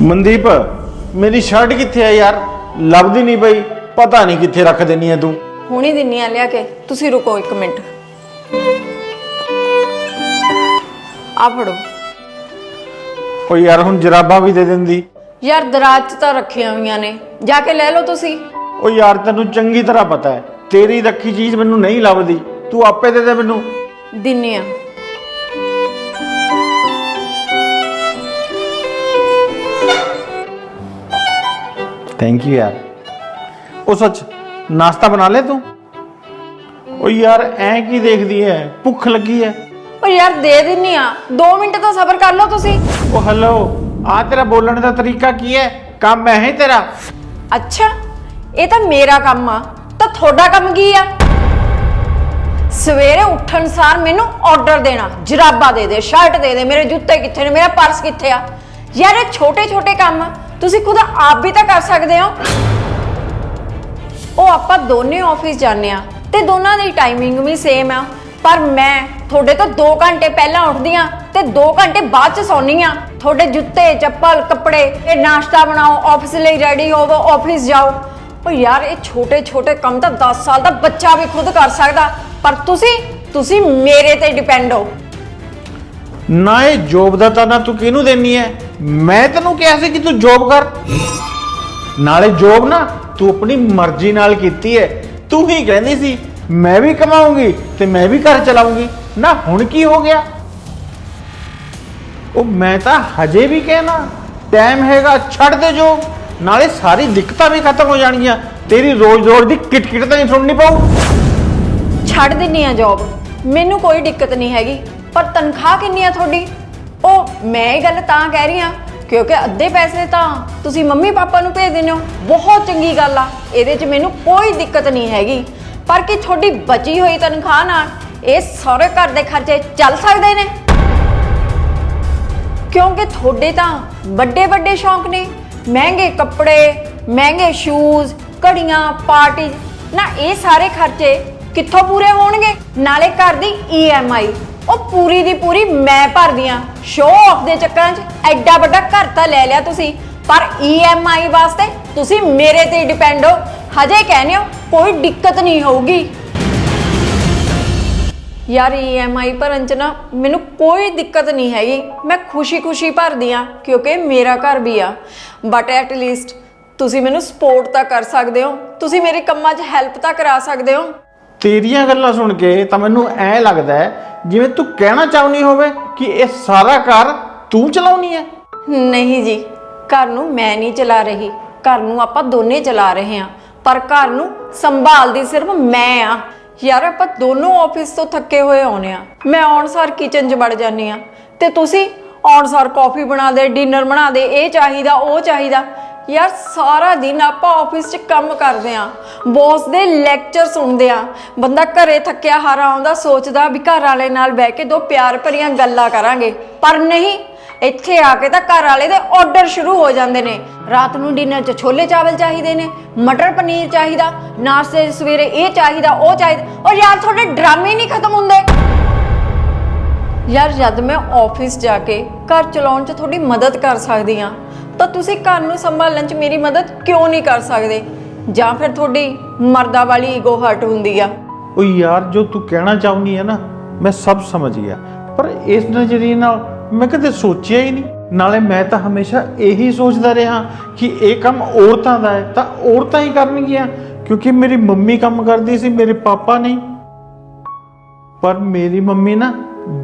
ਮਨਦੀਪ ਮੇਰੀ ਸ਼ਰਟ ਕਿੱਥੇ ਹੈ ਯਾਰ? ਲੱਭਦੀ ਨਹੀਂ ਪਈ। ਪਤਾ ਨਹੀਂ ਕਿੱਥੇ ਰੱਖ ਦੇਣੀ ਹੈ ਤੂੰ। ਹੁਣੀ ਦਿੰਨੀ ਆ ਲਿਆ ਕੇ। ਤੁਸੀਂ ਰੁਕੋ ਇੱਕ ਮਿੰਟ। ਆ ਫੜੋ। ਉਹ ਯਾਰ ਹੁਣ ਜਰਾਬਾਂ ਵੀ ਦੇ ਦਿੰਦੀ। ਯਾਰ ਦਰਾਜ 'ਚ ਤਾਂ ਰੱਖੀਆਂ ਹੋਈਆਂ ਨੇ। ਜਾ ਕੇ ਲੈ ਲਓ ਤੁਸੀਂ। ਉਹ ਯਾਰ ਤੈਨੂੰ ਚੰਗੀ ਤਰ੍ਹਾਂ ਪਤਾ ਹੈ। ਤੇਰੀ ਰੱਖੀ ਚੀਜ਼ ਮੈਨੂੰ ਨਹੀਂ ਲੱਭਦੀ। ਤੂੰ ਆਪੇ ਦੇ ਦੇ ਮੈਨੂੰ। ਦਿੰਨੀ ਆ। ਥੈਂਕ ਯੂ ਯਾਰ। ਉਹ ਸੱਚ ਨਾਸ਼ਤਾ ਬਣਾ ਲੈ ਤੂੰ? ਉਹ ਯਾਰ ਐ ਕੀ ਦੇਖਦੀ ਐ? ਭੁੱਖ ਲੱਗੀ ਐ। ਪਰ ਯਾਰ ਦੇ ਦਿੰਨੀ ਆ। 2 ਮਿੰਟ ਤਾਂ ਸਬਰ ਕਰ ਲਓ ਤੁਸੀਂ। ਉਹ ਹੈਲੋ ਆ ਤੇਰਾ ਬੋਲਣ ਦਾ ਤਰੀਕਾ ਕੀ ਹੈ ਕੰਮ ਹੈ ਇਹ ਤੇਰਾ? ਅੱਛਾ ਇਹ ਤਾਂ ਮੇਰਾ ਕੰਮ ਆ। ਤਾਂ ਤੁਹਾਡਾ ਕੰਮ ਕੀ ਆ? ਸਵੇਰੇ ਉੱਠਣ ਸਾਰ ਮੈਨੂੰ ਆਰਡਰ ਦੇਣਾ। ਜਰਾਬਾ ਦੇ ਦੇ ਸ਼ਰਟ ਦੇ ਦੇ। ਮੇਰੇ ਜੁੱਤੇ ਕਿੱਥੇ ਨੇ? ਮੇਰਾ ਪਰਸ ਕਿੱਥੇ ਆ? ਯਾਰ ਇਹ ਛੋਟੇ ਛੋਟੇ ਕੰਮ ਆ, ਤੁਸੀਂ ਖੁਦ ਆਪ ਵੀ ਤਾਂ ਕਰ ਸਕਦੇ ਹੋ। ਉਹ ਆਪਾਂ ਦੋਨੇ ਆਫਿਸ ਜਾਂਦੇ ਆ ਤੇ ਦੋਨਾਂ ਦੀ ਟਾਈਮਿੰਗ ਵੀ ਸੇਮ ਆ। ਪਰ ਮੈਂ ਤੁਹਾਡੇ ਤੋਂ 2 ਘੰਟੇ ਪਹਿਲਾਂ ਉੱਠਦੀ ਆ ਤੇ 2 ਘੰਟੇ ਬਾਅਦ ਚ ਸੌਂਦੀ ਆ ਤੁਹਾਡੇ ਜੁੱਤੇ, ਚੱਪਲ, ਕੱਪੜੇ, ਇਹ ਨਾਸ਼ਤਾ ਬਣਾਓ ਆਫਿਸ ਲਈ ਰੈਡੀ ਹੋਵੋ ਆਫਿਸ ਜਾਓ। ਉਹ ਯਾਰ, ਇਹ ਛੋਟੇ ਛੋਟੇ ਕੰਮ ਤਾਂ 10 ਸਾਲ ਦਾ ਬੱਚਾ ਵੀ ਖੁਦ ਕਰ ਸਕਦਾ। ਪਰ ਤੁਸੀਂ ਤੁਸੀਂ ਮੇਰੇ ਤੇ ਡਿਪੈਂਡ ਹੋ। ਨਾ ਇਹ ਜੋਬ ਦਾ ਤਾਂ ਨਾ ਤੂੰ ਕਿਹਨੂੰ ਦੇਣੀ ਐ ਮੈਂ ਤੈਨੂੰ ਕਿਹਾ ਸੀ ਕਿ ਤੂੰ ਜੋਬ ਕਰ। ਨਾਲੇ ਜੋਬ ਨਾ ਤੂੰ ਆਪਣੀ ਮਰਜ਼ੀ ਨਾਲ ਕੀਤੀ ਹੈ ਤੂੰ ਹੀ ਕਹਿੰਦੀ ਸੀ, ਮੈਂ ਵੀ ਕਮਾਉਂਗੀ ਤੇ ਮੈਂ ਵੀ ਘਰ ਚਲਾਉਂਗੀ। ਨਾ ਹੁਣ ਕੀ ਹੋ ਗਿਆ? ਉਹ ਮੈਂ ਤਾਂ ਹਜੇ ਵੀ ਕਹਿਣਾ ਟਾਈਮ ਹੈਗਾ, ਛੱਡ ਦੇ ਜੋ ਨਾਲੇ ਸਾਰੀ ਦਿੱਕਤਾਂ ਵੀ ਖਤਮ ਹੋ ਜਾਣਗੀਆਂ। ਤੇਰੀ ਰੋਜ਼-ਰੋਜ਼ ਦੀ ਕਿਟਕਿਟ ਤਾਂ ਨਹੀਂ ਸੁਣਨੀ ਪਊ। ਛੱਡ ਦਿੰਨੀ ਆ ਜੌਬ ਮੈਨੂੰ ਕੋਈ ਦਿੱਕਤ ਨਹੀਂ ਹੈਗੀ, ਪਰ ਤਨਖਾਹ ਕਿੰਨੀ ਆ ਤੁਹਾਡੀ? ਉਹ ਮੈਂ ਇਹ ਗੱਲ ਤਾਂ ਕਹਿ ਰਹੀ ਹਾਂ, ਕਿਉਂਕਿ ਅੱਧੇ ਪੈਸੇ ਤਾਂ ਤੁਸੀਂ ਮੰਮੀ ਪਾਪਾ ਨੂੰ ਭੇਜ ਦਿੰਦੇ ਹੋ, ਬਹੁਤ ਚੰਗੀ ਗੱਲ ਆ, ਇਹਦੇ 'ਚ ਮੈਨੂੰ ਕੋਈ ਦਿੱਕਤ ਨਹੀਂ ਹੈਗੀ। ਪਰ ਕੀ ਤੁਹਾਡੀ ਬਚੀ ਹੋਈ ਤਨਖਾਹ ਨਾਲ ਇਹ ਸਾਰੇ ਘਰ ਦੇ ਖਰਚੇ ਚੱਲ ਸਕਦੇ ਨੇ? ਕਿਉਂਕਿ ਤੁਹਾਡੇ ਤਾਂ ਵੱਡੇ ਵੱਡੇ ਸ਼ੌਂਕ ਨੇ, ਮਹਿੰਗੇ ਕੱਪੜੇ, ਮਹਿੰਗੇ ਸ਼ੂਜ਼ ਘੜੀਆਂ ਪਾਰਟੀ ਨਾ ਇਹ ਸਾਰੇ ਖਰਚੇ ਕਿੱਥੋਂ ਪੂਰੇ ਹੋਣਗੇ? ਨਾਲੇ ਘਰ ਦੀ ਈਐਮਆਈ ਉਹ ਪੂਰੀ ਦੀ ਪੂਰੀ ਮੈਂ ਭਰਦੀ ਆ ਸ਼ੋਅ ਆਫ ਦੇ ਚੱਕਰਾਂ 'ਚ ਐਡਾ ਵੱਡਾ ਘਰ ਤਾਂ ਲੈ ਲਿਆ ਤੁਸੀਂ। ਪਰ ਈਐਮਆਈ ਵਾਸਤੇ ਤੁਸੀਂ ਮੇਰੇ ਤੇ ਡਿਪੈਂਡ ਹੋ। ਹਜੇ ਕਹਿੰਦੇ ਹੋ, ਕੋਈ ਦਿੱਕਤ ਨਹੀਂ ਹੋਊਗੀ। ਯਾਰ ਈਐਮਆਈ ਭਰਨ ਚ ਨਾ ਮੈਨੂੰ ਕੋਈ ਦਿੱਕਤ ਨਹੀਂ ਹੈਗੀ। ਮੈਂ ਖੁਸ਼ੀ-ਖੁਸ਼ੀ ਭਰਦੀ ਆ ਕਿਉਂਕਿ ਮੇਰਾ ਘਰ ਵੀ ਆ। ਬਟ ਐਟ ਲੀਸਟ ਤੁਸੀਂ ਮੈਨੂੰ ਸਪੋਰਟ ਤਾਂ ਕਰ ਸਕਦੇ ਹੋ। ਤੁਸੀਂ ਮੇਰੇ ਕੰਮਾਂ 'ਚ ਹੈਲਪ ਤਾਂ ਕਰਾ ਸਕਦੇ ਹੋ। ਤੇਰੀਆਂ ਗੱਲਾਂ ਸੁਣ ਕੇ ਤਾਂ ਮੈਨੂੰ ਐ ਲੱਗਦਾ ਹੈ ਜਿਵੇਂ ਤੂੰ ਕਹਿਣਾ ਚਾਹੁੰਦੀ ਹੋਵੇ ਕਿ ਇਹ ਸਾਰਾ ਘਰ ਤੂੰ ਚਲਾਉਣੀ ਹੈ। ਨਹੀਂ ਜੀ, ਘਰ ਨੂੰ ਮੈਂ ਨਹੀਂ ਚਲਾ ਰਹੀ। ਘਰ ਨੂੰ ਆਪਾਂ ਦੋਨੇ ਚਲਾ ਰਹੇ ਹਾਂ। ਪਰ ਘਰ ਨੂੰ ਸੰਭਾਲਦੀ ਸਿਰਫ ਮੈਂ ਆ ਯਾਰ ਆਪਾਂ ਦੋਨੋਂ ਆਫਿਸ ਤੋਂ ਥੱਕੇ ਹੋਏ ਆਉਨੇ ਆ ਮੈਂ ਆਉਣਸਾਰ ਕਿਚਨ 'ਚ ਵੜ ਜਾਂਦੀ ਆ ਤੇ ਤੁਸੀਂ ਆਉਣਸਾਰ ਕਾਫੀ ਬਣਾ ਦੇ ਡਿਨਰ ਬਣਾ ਦੇ, ਇਹ ਚਾਹੀਦਾ, ਉਹ ਚਾਹੀਦਾ। ਯਾਰ ਸਾਰਾ ਦਿਨ ਆਪਾਂ ਆਫਿਸ 'ਚ ਕੰਮ ਕਰਦੇ ਆ ਬੌਸ ਦੇ ਲੈਕਚਰ ਸੁਣਦੇ ਆ ਬੰਦਾ ਘਰੇ ਥੱਕਿਆ ਹਾਰਾ ਆਉਂਦਾ ਸੋਚਦਾ ਵੀ ਘਰ ਵਾਲੇ ਨਾਲ ਬਹਿ ਕੇ ਦੋ ਪਿਆਰ ਭਰੀਆਂ ਗੱਲਾਂ ਕਰਾਂਗੇ। ਪਰ ਨਹੀਂ, ਇੱਥੇ ਆ ਕੇ ਤਾਂ ਘਰ ਵਾਲੇ ਦੇ ਆਰਡਰ ਸ਼ੁਰੂ ਹੋ ਜਾਂਦੇ ਨੇ। ਰਾਤ ਨੂੰ ਡਿਨਰ 'ਚ ਛੋਲੇ ਚਾਵਲ ਚਾਹੀਦੇ ਨੇ, ਮਟਰ ਪਨੀਰ ਚਾਹੀਦਾ, ਨਾਸ਼ਤੇ 'ਚ ਸਵੇਰੇ ਇਹ ਚਾਹੀਦਾ, ਉਹ ਚਾਹੀਦਾ। ਔਰ ਯਾਰ ਤੁਹਾਡੇ ਡਰਾਮੇ ਨਹੀਂ ਖਤਮ ਹੁੰਦੇ। ਯਾਰ ਜਦ ਮੈਂ ਆਫਿਸ ਜਾ ਕੇ ਘਰ ਚਲਾਉਣ 'ਚ ਤੁਹਾਡੀ ਮਦਦ ਕਰ ਸਕਦੀ ਆ ਤਾਂ ਤੁਸੀਂ ਘਰ ਨੂੰ ਸੰਭਾਲਣ 'ਚ ਮੇਰੀ ਮਦਦ ਕਿਉਂ ਨਹੀਂ ਕਰ ਸਕਦੇ? ਜਾਂ ਫਿਰ ਤੁਹਾਡੀ ਮਰਦਾ ਵਾਲੀ ਈਗੋ ਹਰਟ ਹੁੰਦੀ ਆ? ਉਹ ਯਾਰ, ਜੋ ਤੂੰ ਕਹਿਣਾ ਚਾਹੁੰਦੀ ਹੈ ਨਾ, ਮੈਂ ਸਭ ਸਮਝ ਗਿਆ। ਪਰ ਇਸ ਨਜ਼ਰੀਏ ਨਾਲ ਮੈਂ ਕਦੇ ਸੋਚਿਆ ਹੀ ਨਹੀਂ। ਨਾਲੇ ਮੈਂ ਤਾਂ ਹਮੇਸ਼ਾ ਇਹੀ ਸੋਚਦਾ ਰਿਹਾ ਕਿ ਇਹ ਕੰਮ ਔਰਤਾਂ ਦਾ ਹੈ, ਤਾਂ ਔਰਤਾਂ ਹੀ ਕਰਨਗੀਆਂ, ਕਿਉਂਕਿ ਮੇਰੀ ਮੰਮੀ ਕੰਮ ਕਰਦੀ ਸੀ, ਮੇਰੇ ਪਾਪਾ ਨਹੀਂ। ਪਰ ਮੇਰੀ ਮੰਮੀ ਨਾ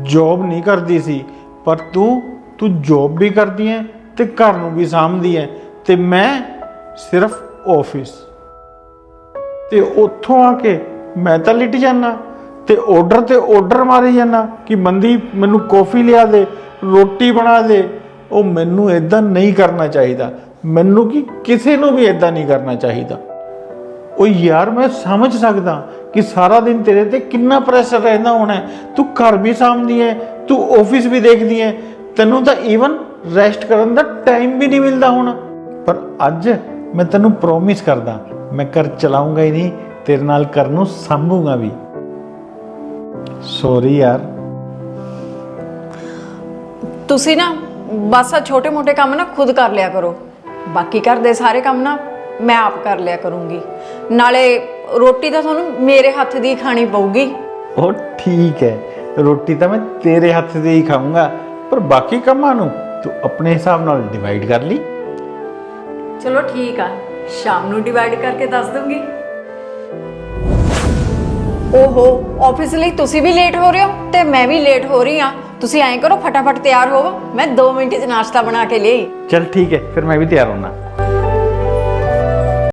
ਜੌਬ ਨਹੀਂ ਕਰਦੀ ਸੀ। ਪਰ ਤੂੰ ਤੂੰ ਜੌਬ ਵੀ ਕਰਦੀ ਹੈ ਤੇ ਘਰ ਨੂੰ ਵੀ ਸਾਂਭਦੀ ਹੈ ਤੇ ਮੈਂ ਸਿਰਫ ਆਫਿਸ ਤੇ ਉੱਥੋਂ ਆ ਕੇ ਮੈਂ ਤਾਂ ਲਿਟ ਜਾਣਾ ਤੇ ਆਰਡਰ ਤੇ ਆਰਡਰ ਮਾਰੀ ਜਾਣਾ ਕਿ ਮੰਦੀ ਮੈਨੂੰ ਕੌਫੀ ਲਿਆ ਦੇ, ਰੋਟੀ ਬਣਾ ਦੇ। ਉਹ ਮੈਨੂੰ ਇਦਾਂ ਨਹੀਂ ਕਰਨਾ ਚਾਹੀਦਾ। ਮੈਨੂੰ ਕਿ ਕਿਸੇ ਨੂੰ ਵੀ ਇਦਾਂ ਨਹੀਂ ਕਰਨਾ ਚਾਹੀਦਾ। ਉਹ ਯਾਰ ਮੈਂ ਸਮਝ ਸਕਦਾ ਕਿ ਸਾਰਾ ਦਿਨ ਤੇਰੇ ਤੇ ਕਿੰਨਾ ਪ੍ਰੈਸ਼ਰ ਰਹਿੰਦਾ ਹੋਣਾ ਤੂੰ ਘਰ ਵੀ ਸਾਂਭਦੀ ਹੈ, ਤੂੰ ਆਫਿਸ ਵੀ ਦੇਖਦੀ ਹੈ। ਤੈਨੂੰ ਤਾਂ ਈਵਨ ਰੈਸਟ ਕਰਨ ਦਾ ਟਾਈਮ ਵੀ ਨਹੀਂ ਮਿਲਦਾ ਹੋਣਾ। ਪਰ ਅੱਜ ਮੈਂ ਤੈਨੂੰ ਪ੍ਰੋਮਿਸ ਕਰਦਾ ਮੈਂ ਘਰ ਚਲਾਉਂਗਾ ਹੀ ਨਹੀਂ ਤੇਰੇ ਨਾਲ ਘਰ ਨੂੰ ਸੰਭੂਗਾ ਵੀ। ਸੌਰੀ ਯਾਰ। ਤੁਸੀਂ ਨਾ ਬਸ ਆ ਛੋਟੇ-ਮੋਟੇ ਕੰਮ ਨਾ ਖੁਦ ਕਰ ਲਿਆ ਕਰੋ। ਬਾਕੀ ਘਰ ਦੇ ਸਾਰੇ ਕੰਮ ਨਾ ਮੈਂ ਆਪ ਕਰ ਲਿਆ ਕਰੂੰਗੀ। ਨਾਲੇ ਰੋਟੀ ਤਾਂ ਤੁਹਾਨੂੰ ਮੇਰੇ ਹੱਥ ਦੀ ਖਾਣੀ ਪਊਗੀ। ਉਹ ਠੀਕ ਹੈ ਰੋਟੀ ਤਾਂ ਮੈਂ ਤੇਰੇ ਹੱਥ ਦੀ ਹੀ ਖਾਊਂਗਾ। ਪਰ ਬਾਕੀ ਕੰਮਾਂ ਨੂੰ ਤੂੰ ਆਪਣੇ ਹਿਸਾਬ ਨਾਲ ਡਿਵਾਈਡ ਕਰ ਲਈ। ਚਲੋ ਠੀਕ ਆ ਸ਼ਾਮ ਨੂੰ ਡਿਵਾਈਡ ਕਰਕੇ ਦੱਸ ਦੂੰਗੀ। ਓਹੋ ਆਫਿਸ ਲਈ ਤੁਸੀਂ ਵੀ ਲੇਟ ਹੋ ਰਹੇ ਹੋ ਤੇ ਮੈਂ ਵੀ ਲੇਟ ਹੋ ਰਹੀ ਆ ਤੁਸੀਂ ਐਂ ਕਰੋ ਫਟਾਫਟ ਤਿਆਰ ਹੋਵੋ। ਮੈਂ 2 ਮਿੰਟ 'ਚ ਨਾਸ਼ਤਾ ਬਣਾ ਕੇ ਲਈ। ਚਲ ਠੀਕ ਹੈ ਫਿਰ ਮੈਂ ਵੀ ਤਿਆਰ ਹੋਣਾ